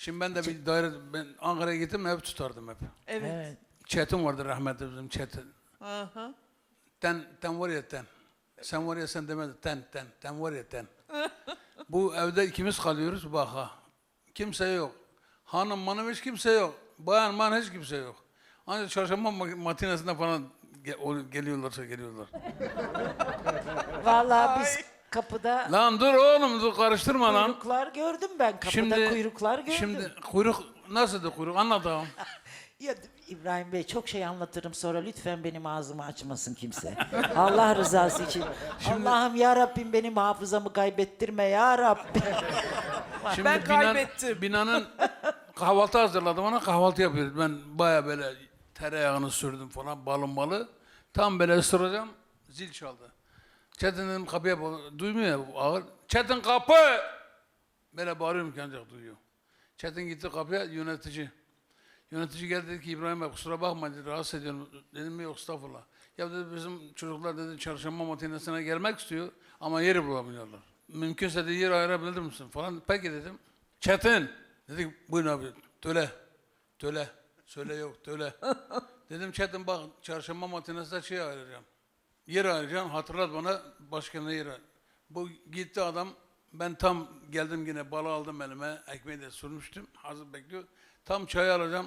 Şimdi ben de bir daire, ben Ankara'ya gittim ev tutardım hep. Evet. Evet. Çetin vardı rahmetli bizim Çetin. Aha. Ten, ten var ya ten. Sen var ya sen demedin. Ten, ten. Ten var ya ten. Bu evde ikimiz kalıyoruz bak ha. Kimse yok. Hanım manım hiç kimse yok. Bayan man hiç kimse yok. Ancak çarşamba ma- matinesinde falan ge- o- geliyorlarsa geliyorlar. Vallahi biz kapıda Lan dur oğlum dur karıştırma lan. kuyruklar gördüm ben. Kapıda Şimdi kuyruklar gördüm. Şimdi kuyruk nasıldı kuyruk anlat ağam. Ya İbrahim Bey çok şey anlatırım sonra lütfen benim ağzımı açmasın kimse. Allah rızası için. Allah'ım ya Rabbim benim hafızamı kaybettirme ya Rabbim. Şimdi Ben kaybettim. binanın kahvaltı hazırladım ona kahvaltı yapıyoruz. Ben baya böyle tereyağını sürdüm falan balın balı. Tam böyle ısıracağım zil çaldı. Çetin dedim kapıya duymuyor ya ağır. Çetin kapı! Böyle bağırıyorum ki ancak duyuyor. Çetin gitti kapıya yönetici. Yönetici geldi dedi ki İbrahim Bey kusura bakma dedi rahatsız ediyorum. Dedim mi yok estağfurullah. Ya dedi bizim çocuklar dedi çarşamba matinesine gelmek istiyor ama yeri bulamıyorlar. Mümkünse de yer ayırabilir misin falan. Peki dedim. Çetin. Dedi buyurun abi töle. Töle. Söyle yok töle. dedim Çetin bak çarşamba matinesinde şey ayıracağım. Yer ayıracağım hatırlat bana başkanına yer. Bu gitti adam ben tam geldim yine balı aldım elime ekmeği de sürmüştüm hazır bekliyor. Tam çay alacağım.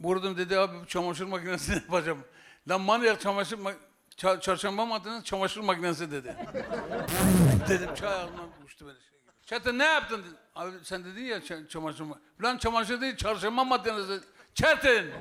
Vurdum dedi abi çamaşır makinesini yapacağım. Lan manyak çamaşır ma- ça- çarşamba makinesi çamaşır makinesi dedi. dedim çay ağzımdan uçtu böyle şey gibi. Çetin ne yaptın? Dedi. Abi sen dedin ya ça- çamaşır ma- Lan çamaşır değil çarşamba makinesi. Çetin!